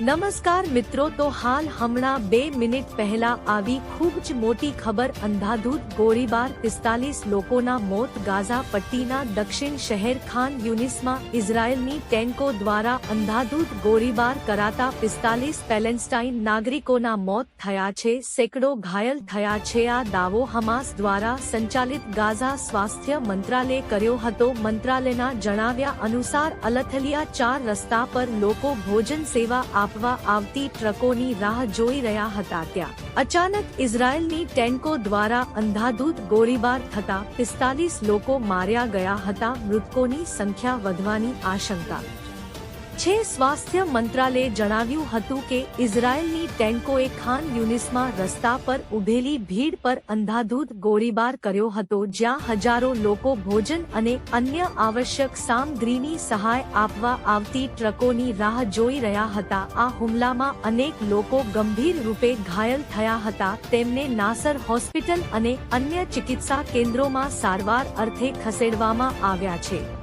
નમસ્કાર મિત્રો, તો હાલ હમણાં બે મિનિટ પહેલા આવી ખૂબ જ મોટી ખબર અંધાધૂત ગોળીબાર પિસ્તાલીસ લોકોના મોત ગાઝા પટ્ટીના દક્ષિણ શહેર ખાન યુનિસમાં ઇઝરાયલની ટેન્કો દ્વારા અંધાધૂત ગોળીબાર કરાતા પિસ્તાલીસ પેલેન્સ્ટાઇન નાગરિકોના મોત થયા છે, સેંકડો ઘાયલ થયા છે. આ દાવો હમાસ દ્વારા સંચાલિત ગાઝા સ્વાસ્થ્ય મંત્રાલય કર્યો હતો. મંત્રાલયના જણાવ્યા અનુસાર અલથલિયા ચાર રસ્તા પર લોકો ભોજન સેવા આપવા આવતી ટ્રકોની રાહ જોઈ રહ્યા હતા ત્યાં. અચાનક ઇઝરાયલની ટેન્કો દ્વારા અંધાધૂત ગોળીબાર થતા પિસ્તાલીસ લોકો માર્યા ગયા હતા. મૃતકોની સંખ્યા વધવાની આશંકા છે, સ્વાસ્થ્ય મંત્રાલયે જણાવ્યું હતું કે ઇઝરાયલની ટેન્કોએ ખાન યુનિસમાં રસ્તા પર ઉભેલી ભીડ પર અંધાધૂત ગોળીબાર કર્યો હતો, જ્યાં હજારો લોકો ભોજન અને અન્ય આવશ્યક સામગ્રીની સહાય આપવા આવતી ટ્રકોની રાહ જોઈ રહ્યા હતા. આ હુમલામાં અનેક લોકો ગંભીર રૂપે ઘાયલ થયા હતા. તેમને નાસર હોસ્પિટલ અને અન્ય ચિકિત્સા કેન્દ્રોમાં સારવાર અર્થે ખસેડવામાં આવ્યા છે.